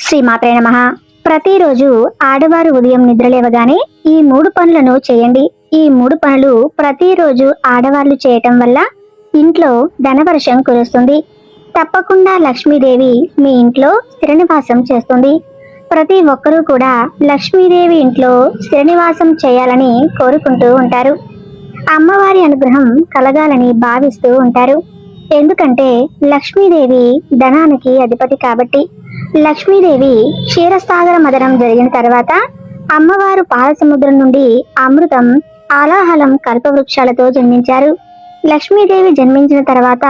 శ్రీమాత్రే నమ. ప్రతిరోజు ఆడవారు ఉదయం నిద్రలేవగానే ఈ మూడు పనులను చేయండి. ఈ మూడు పనులు ప్రతిరోజు ఆడవాళ్ళు చేయటం వల్ల ఇంట్లో ధనవర్షం కురుస్తుంది. తప్పకుండా లక్ష్మీదేవి మీ ఇంట్లో శ్రీనివాసం చేస్తుంది. ప్రతి ఒక్కరూ కూడా లక్ష్మీదేవి ఇంట్లో శ్రీనివాసం చేయాలని కోరుకుంటూ ఉంటారు. అమ్మవారి అనుగ్రహం కలగాలని భావిస్తూ ఉంటారు. ఎందుకంటే లక్ష్మీదేవి ధనానికి అధిపతి కాబట్టి లక్ష్మీదేవి క్షీరసాగర మదనం జరిగిన తర్వాత అమ్మవారు పాలసముద్రం నుండి అమృతం ఆలాహలం కల్పవృక్షాలతో జన్మించారు. లక్ష్మీదేవి జన్మించిన తర్వాత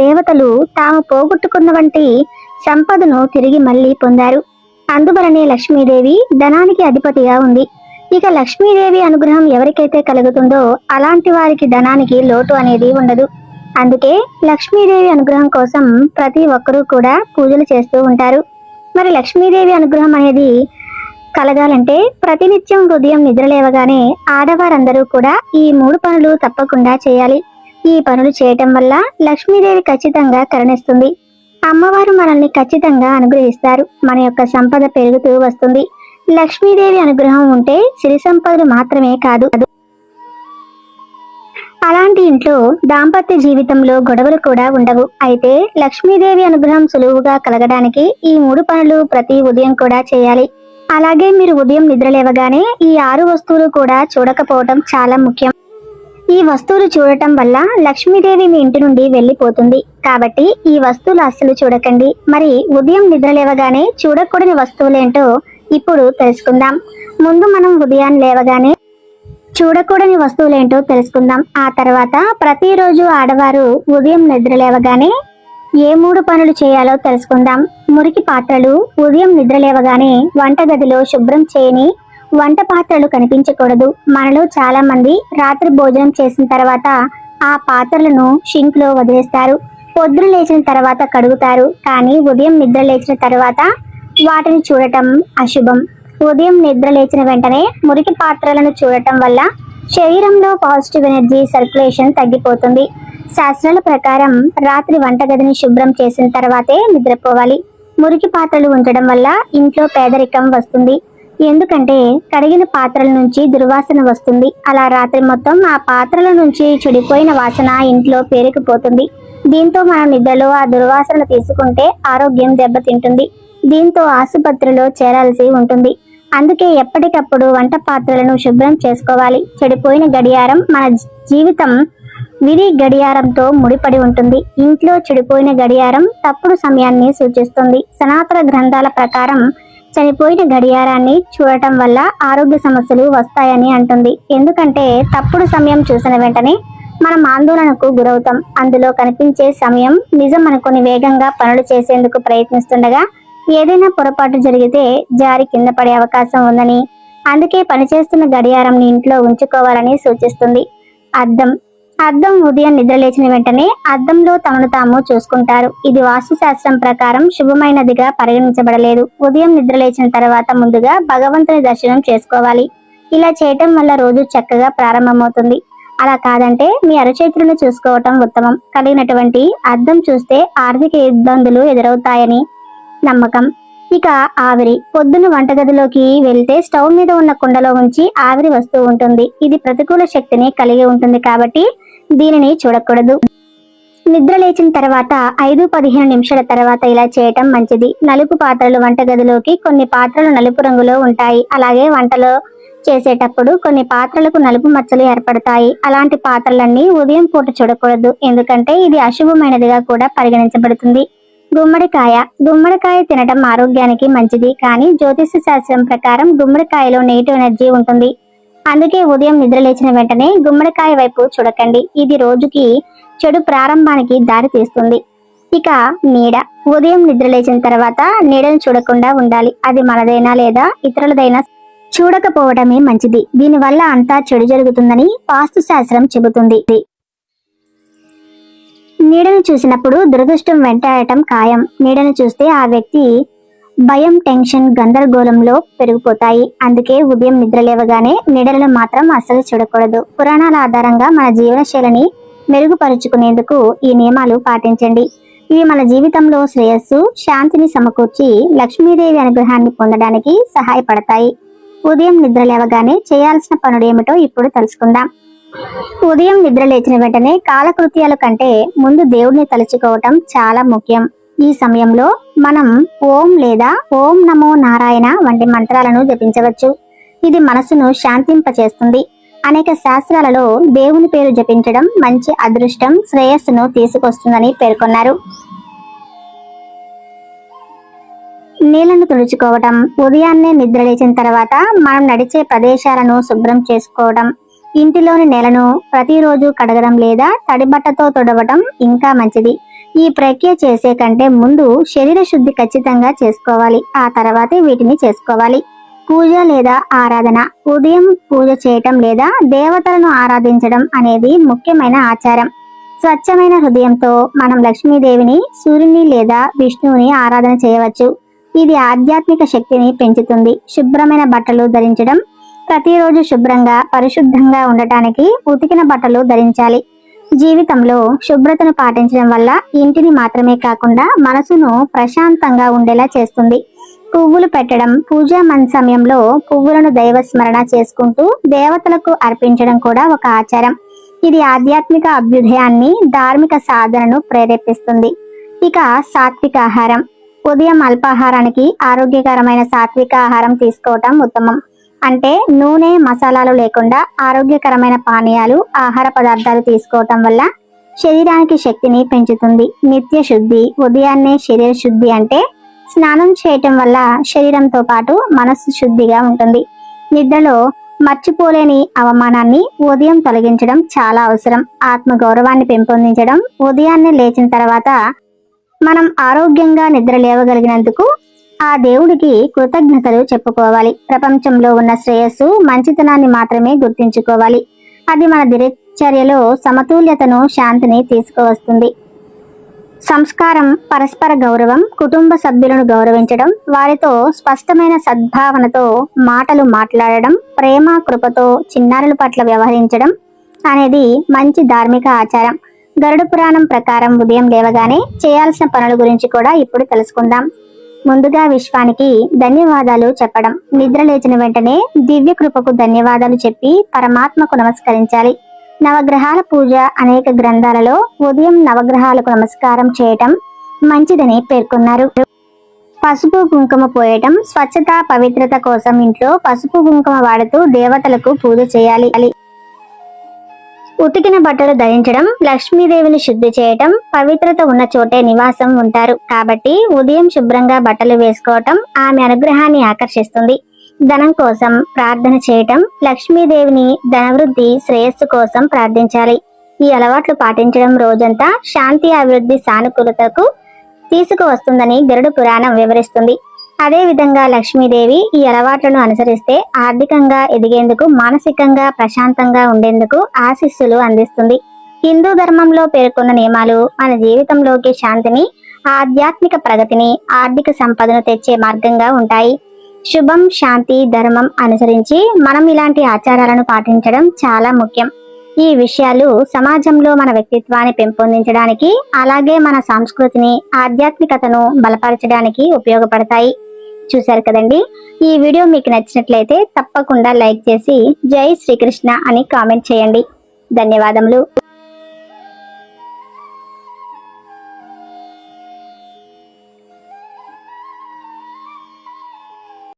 దేవతలు తాము పోగొట్టుకున్న వంటి సంపదను తిరిగి మళ్ళీ పొందారు. అందువలనే లక్ష్మీదేవి ధనానికి అధిపతిగా ఉంది. ఇక లక్ష్మీదేవి అనుగ్రహం ఎవరికైతే కలుగుతుందో అలాంటి వారికి ధనానికి లోటు అనేది ఉండదు. అందుకే లక్ష్మీదేవి అనుగ్రహం కోసం ప్రతి ఒక్కరూ కూడా పూజలు చేస్తూ ఉంటారు. మరి లక్ష్మీదేవి అనుగ్రహం అనేది కలగాలంటే ప్రతినిత్యం ఉదయం నిద్రలేవగానే ఆడవారందరూ కూడా ఈ మూడు పనులు తప్పకుండా చేయాలి. ఈ పనులు చేయటం వల్ల లక్ష్మీదేవి ఖచ్చితంగా కరుణిస్తుంది. అమ్మవారు మనల్ని ఖచ్చితంగా అనుగ్రహిస్తారు. మన యొక్క సంపద పెరుగుతూ వస్తుంది. లక్ష్మీదేవి అనుగ్రహం ఉంటే సిరి సంపదలు మాత్రమే కాదు. అలాంటి ఇంట్లో దాంపత్య జీవితంలో గొడవలు కూడా ఉండవు. అయితే లక్ష్మీదేవి అనుగ్రహం సులువుగా కలగడానికి ఈ మూడు పనులు ప్రతి ఉదయం కూడా చేయాలి. అలాగే మీరు ఉదయం నిద్రలేవగానే ఈ ఆరు వస్తువులు కూడా చూడకపోవటం చాలా ముఖ్యం. ఈ వస్తువులు చూడటం వల్ల లక్ష్మీదేవి మీ ఇంటి నుండి వెళ్ళిపోతుంది. కాబట్టి ఈ వస్తువులు అస్సలు చూడకండి. మరి ఉదయం నిద్రలేవగానే చూడకూడని వస్తువులేంటో ఇప్పుడు తెలుసుకుందాం. ముందు మనం ఉదయాన్ని లేవగానే చూడకూడని వస్తువులేంటో తెలుసుకుందాం. ఆ తర్వాత ప్రతిరోజు ఆడవారు ఉదయం నిద్ర లేవగానే ఏ మూడు పనులు చేయాలో తెలుసుకుందాం. మురికి పాత్రలు ఉదయం నిద్ర లేవగానే వంటగదిలో శుభ్రం చేయని వంట పాత్రలు కనిపించకూడదు. మనలో చాలా మంది రాత్రి భోజనం చేసిన తర్వాత ఆ పాత్రలను షింక్లో వదిలేస్తారు. పొద్దున లేచిన తర్వాత కడుగుతారు. కానీ ఉదయం నిద్ర లేచిన తర్వాత వాటిని చూడటం అశుభం. ఉదయం నిద్ర లేచిన వెంటనే మురికి పాత్రలను చూడటం వల్ల శరీరంలో పాజిటివ్ ఎనర్జీ సర్క్యులేషన్ తగ్గిపోతుంది. శాస్త్రాల ప్రకారం రాత్రి వంటగదిని శుభ్రం చేసిన తర్వాతే నిద్రపోవాలి. మురికి పాత్రలు ఉంచడం వల్ల ఇంట్లో పేదరికం వస్తుంది. ఎందుకంటే కడిగిన పాత్రల నుంచి దుర్వాసన వస్తుంది. అలా రాత్రి మొత్తం ఆ పాత్రల నుంచి చెడిపోయిన వాసన ఇంట్లో పేరుకుపోతుంది. దీంతో మనం నిద్రలో ఆ దుర్వాసన తీసుకుంటే ఆరోగ్యం దెబ్బతింటుంది. దీంతో ఆసుపత్రిలో చేరాల్సి ఉంటుంది. అందుకే ఎప్పటికప్పుడు వంట పాత్రలను శుభ్రం చేసుకోవాలి. చెడిపోయిన గడియారం మన జీవితం విధి గడియారంతో ముడిపడి ఉంటుంది. ఇంట్లో చెడిపోయిన గడియారం తప్పుడు సమయాన్ని సూచిస్తుంది. సనాతన గ్రంథాల ప్రకారం చనిపోయిన గడియారాన్ని చూడటం వల్ల ఆరోగ్య సమస్యలు వస్తాయని అంటుంది. ఎందుకంటే తప్పుడు సమయం చూసిన వెంటనే మనం ఆందోళనకు గురవుతాం. అందులో కనిపించే సమయం నిజం అనుకుని వేగంగా పనులు చేసేందుకు ప్రయత్నిస్తుండగా ఏదైనా పొరపాటు జరిగితే జారి కింద పడే అవకాశం ఉందని. అందుకే పనిచేస్తున్న గడియారంని ఇంట్లో ఉంచుకోవాలని సూచిస్తుంది. అద్దం. అద్దం ఉదయం నిద్రలేచిన వెంటనే అద్దంలో తమను తాము చూసుకుంటారు. ఇది వాస్తుశాస్త్రం ప్రకారం శుభమైనదిగా పరిగణించబడలేదు. ఉదయం నిద్రలేచిన తర్వాత ముందుగా భగవంతుని దర్శనం చేసుకోవాలి. ఇలా చేయటం వల్ల రోజు చక్కగా ప్రారంభమవుతుంది. అలా కాదంటే మీ అరచేతులను చూసుకోవటం ఉత్తమం. కలిగినటువంటి అద్దం చూస్తే ఆర్థిక ఇబ్బందులు ఎదురవుతాయని నమ్మకం. ఇక ఆవిరి పొద్దున వంటగదిలోకి వెళ్తే స్టవ్ మీద ఉన్న కుండలో ఉంచి ఆవిరి వస్తూ ఉంటుంది. ఇది ప్రతికూల శక్తిని కలిగి ఉంటుంది కాబట్టి దీనిని చూడకూడదు. నిద్ర లేచిన తర్వాత ఐదు పదిహేను నిమిషాల తర్వాత ఇలా చేయటం మంచిది. నలుపు పాత్రలు వంటగదిలోకి కొన్ని పాత్రలు నలుపు రంగులో ఉంటాయి. అలాగే వంటలో చేసేటప్పుడు కొన్ని పాత్రలకు నలుపు మచ్చలు ఏర్పడతాయి. అలాంటి పాత్రలన్నీ ఉదయం పూట చూడకూడదు. ఎందుకంటే ఇది అశుభమైనదిగా కూడా పరిగణించబడుతుంది. గుమ్మడికాయ. గుమ్మడికాయ తినడం ఆరోగ్యానికి మంచిది కానీ జ్యోతిష శాస్త్రం ప్రకారం గుమ్మడికాయలో నెగిటివ్ ఎనర్జీ ఉంటుంది. అందుకే ఉదయం నిద్ర లేచిన వెంటనే గుమ్మడికాయ వైపు చూడకండి. ఇది రోజుకి చెడు ప్రారంభానికి దారి తీస్తుంది. ఇక నీడ. ఉదయం నిద్ర లేచిన తర్వాత నీడను చూడకుండా ఉండాలి. అది మనదైనా లేదా ఇతరులదైనా చూడకపోవడమే మంచిది. దీనివల్ల అంతా చెడు జరుగుతుందని వాస్తు శాస్త్రం చెబుతుంది. నీడను చూసినప్పుడు దురదృష్టం వెంటాడటం ఖాయం. నీడను చూస్తే ఆ వ్యక్తి భయం టెన్షన్ గందరగోళంలో పెరిగిపోతాయి. అందుకే ఉదయం నిద్ర లేవగానే నీడలను మాత్రం అస్సలు చూడకూడదు. పురాణాల ఆధారంగా మన జీవనశైలిని మెరుగుపరుచుకునేందుకు ఈ నియమాలు పాటించండి. ఇవి మన జీవితంలో శ్రేయస్సు శాంతిని సమకూర్చి లక్ష్మీదేవి అనుగ్రహాన్ని పొందడానికి సహాయపడతాయి. ఉదయం నిద్ర లేవగానే చేయాల్సిన పనులు ఏమిటో ఇప్పుడు తెలుసుకుందాం. ఉదయం నిద్ర లేచిన వెంటనే కాలకృత్యాల కంటే ముందు దేవుడిని తలుచుకోవటం చాలా ముఖ్యం. ఈ సమయంలో మనం ఓం లేదా ఓం నమో నారాయణ వంటి మంత్రాలను జపించవచ్చు. ఇది మనసును శాంతింపచేస్తుంది. అనేక శాస్త్రాలలో దేవుని పేరు జపించడం మంచి అదృష్టం శ్రేయస్సును తీసుకొస్తుందని పేర్కొన్నారు. నీళ్ళను తుడుచుకోవటం ఉదయాన్నే నిద్ర లేచిన తర్వాత మనం నడిచే ప్రదేశాలను శుభ్రం చేసుకోవడం ఇంటిలోని నేలను ప్రతిరోజు కడగడం లేదా తడిబట్టతో తుడవటం ఇంకా మంచిది. ఈ ప్రక్రియ చేసే కంటే ముందు శరీర శుద్ధి ఖచ్చితంగా చేసుకోవాలి. ఆ తర్వాతే వీటిని చేసుకోవాలి. పూజ లేదా ఆరాధన. ఉదయం పూజ చేయటం లేదా దేవతలను ఆరాధించడం అనేది ముఖ్యమైన ఆచారం. స్వచ్ఛమైన హృదయంతో మనం లక్ష్మీదేవిని సూర్యుని లేదా విష్ణువుని ఆరాధన చేయవచ్చు. ఇది ఆధ్యాత్మిక శక్తిని పెంచుతుంది. శుభ్రమైన బట్టలు ధరించడం ప్రతిరోజు శుభ్రంగా పరిశుద్ధంగా ఉండటానికి ఉతికిన బట్టలు ధరించాలి. జీవితంలో శుభ్రతను పాటించడం వల్ల ఇంటిని మాత్రమే కాకుండా మనసును ప్రశాంతంగా ఉండేలా చేస్తుంది. పువ్వులు పెట్టడం పూజా మన సమయంలో పువ్వులను దైవ స్మరణ చేసుకుంటూ దేవతలకు అర్పించడం కూడా ఒక ఆచారం. ఇది ఆధ్యాత్మిక అభ్యుదయాన్ని ధార్మిక సాధనను ప్రేరేపిస్తుంది. ఇక సాత్విక ఆహారం. ఉదయం అల్పాహారానికి ఆరోగ్యకరమైన సాత్విక ఆహారం తీసుకోవటం ఉత్తమం. అంటే నూనె మసాలాలు లేకుండా ఆరోగ్యకరమైన పానీయాలు ఆహార పదార్థాలు తీసుకోవటం వల్ల శరీరానికి శక్తిని పెంచుతుంది. నిత్య శుద్ధి ఉదయాన్నే శరీర శుద్ధి అంటే స్నానం చేయటం వల్ల శరీరంతో పాటు మనస్సు శుద్ధిగా ఉంటుంది. నిద్రలో మర్చిపోలేని అవమానాన్ని ఉదయం తొలగించడం చాలా అవసరం. ఆత్మగౌరవాన్ని పెంపొందించడం ఉదయాన్నే లేచిన తర్వాత మనం ఆరోగ్యంగా నిద్ర లేవగలిగినందుకు ఆ దేవుడికి కృతజ్ఞతలు చెప్పుకోవాలి. ప్రపంచంలో ఉన్న శ్రేయస్సు మంచితనాన్ని మాత్రమే గుర్తించుకోవాలి. అది మన దినచర్యలో సమతుల్యతను శాంతిని తీసుకువస్తుంది. సంస్కారం పరస్పర గౌరవం కుటుంబ సభ్యులను గౌరవించడం వారితో స్పష్టమైన సద్భావనతో మాటలు మాట్లాడడం ప్రేమ కృపతో చిన్నారుల పట్ల వ్యవహరించడం అనేది మంచి ధార్మిక ఆచారం. గరుడ పురాణం ప్రకారం ఉదయం లేవగానే చేయాల్సిన పనుల గురించి కూడా ఇప్పుడు తెలుసుకుందాం. ముందుగా విశ్వానికి ధన్యవాదాలు చెప్పడం. నిద్ర లేచిన వెంటనే దివ్య కృపకు ధన్యవాదాలు చెప్పి పరమాత్మకు నమస్కరించాలి. నవగ్రహాల పూజ అనేక గ్రంథాలలో ఉదయం నవగ్రహాలకు నమస్కారం చేయటం మంచిదని పేర్కొన్నారు. పసుపు కుంకుమ పోయటం స్వచ్ఛత పవిత్రత కోసం ఇంట్లో పసుపు కుంకుమ వాడుతూ దేవతలకు పూజ చేయాలి. ఉతికిన బట్టలు ధరించడం లక్ష్మీదేవిని శుద్ధి చేయటం పవిత్రత ఉన్న చోటే నివాసం ఉంటారు. కాబట్టి ఉదయం శుభ్రంగా బట్టలు వేసుకోవటం ఆమె అనుగ్రహాన్ని ఆకర్షిస్తుంది. ధనం కోసం ప్రార్థన చేయటం లక్ష్మీదేవిని ధనవృద్ధి శ్రేయస్సు కోసం ప్రార్థించాలి. ఈ అలవాట్లు పాటించడం రోజంతా శాంతి అభివృద్ధి సానుకూలతకు తీసుకువస్తుందని గరుడు పురాణం వివరిస్తుంది. అదే విధంగా లక్ష్మీదేవి ఈ అలవాట్లను అనుసరిస్తే ఆర్థికంగా ఎదిగేందుకు మానసికంగా ప్రశాంతంగా ఉండేందుకు ఆశీస్సులు అందిస్తుంది. హిందూ ధర్మంలో పేర్కొన్న నియమాలు మన జీవితంలోకి శాంతిని ఆధ్యాత్మిక ప్రగతిని ఆర్థిక సంపదను తెచ్చే మార్గంగా ఉంటాయి. శుభం శాంతి ధర్మం అనుసరించి మనం ఇలాంటి ఆచారాలను పాటించడం చాలా ముఖ్యం. ఈ విషయాలు సమాజంలో మన వ్యక్తిత్వాన్ని పెంపొందించడానికి అలాగే మన సంస్కృతిని ఆధ్యాత్మికతను బలపరచడానికి ఉపయోగపడతాయి. చూశారు కదండి? ఈ వీడియో మీకు నచ్చినట్లయితే తప్పకుండా లైక్ చేసి జై శ్రీకృష్ణ అని కామెంట్ చేయండి. ధన్యవాదములు.